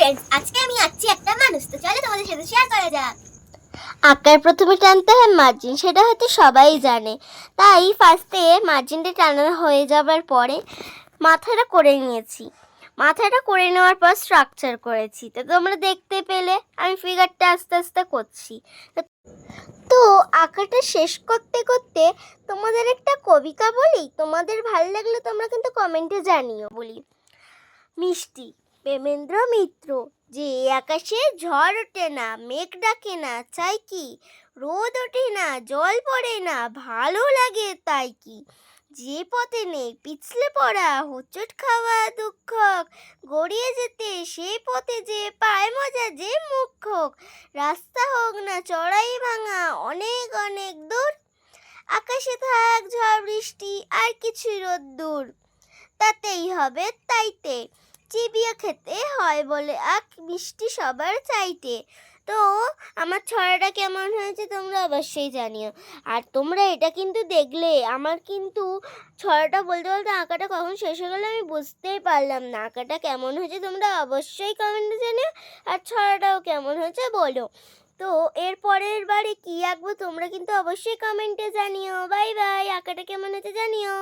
Friends আজকে আমি আঁকছি একটা মানুষ, তো চলো তোমাদের সাথে শেয়ার করা যাক। আঁকার প্রথমে টানতে হয় মার্জিন, সেটা হয়তো সবাই জানে। তাই ফার্স্টে মার্জিনটা টানানো হয়ে যাবার পরে মাথাটা করে নিয়েছি। মাথাটা করে নেওয়ার পর স্ট্রাকচার করেছি। তো তোমরা দেখতে পেলে, আমি ফিগারটা আস্তে আস্তে করছি। তো আঁকাটা শেষ করতে করতে তোমাদের একটা কবিতা বলি? তোমাদের ভালো লাগলে তোমরা কিন্তু কমেন্টে জানিও বলি। মিষ্টি। প্রেমেন্দ্র মিত্র, যে আকাশে ঝড় ওঠে না, মেঘ ডাকে না, চাই কি? রোদ ওঠে না, জল পড়ে না, ভালো লাগে তাই কি? যে পথে নেই, পিছলে পড়া, হোঁচট খাওয়া দুঃখ গড়িয়ে যেতে সেই পথে যে পায় মজা, যে মুখ হোক রাস্তা হোক না চড়াই ভাঙা, অনেক অনেক দূর। আকাশে থাক ঝড় বৃষ্টি, আর কিছুই রোদ্দুর, তাতেই হবে তাইতে। চিবিয়ে খেতে হয় বলে আখ মিষ্টি সবার চাইতে। তো আমার ছড়াটা কেমন হয়েছে তোমরা অবশ্যই জানিও। আর তোমরা এটা কিন্তু দেখলে, আমার কিন্তু ছড়াটা বলতে বলতে আঁকাটা কখন শেষ হয়ে গেলো আমি বুঝতেই পারলাম না। আঁকাটা কেমন হয়েছে তোমরা অবশ্যই কমেন্টে জানিও, আর ছড়াটাও কেমন হয়েছে বলো। তো এর পরের বারে কী আঁকবো তোমরা কিন্তু অবশ্যই কমেন্টে জানিও। বাই বাই আঁকাটা কেমন হয়েছে জানিও।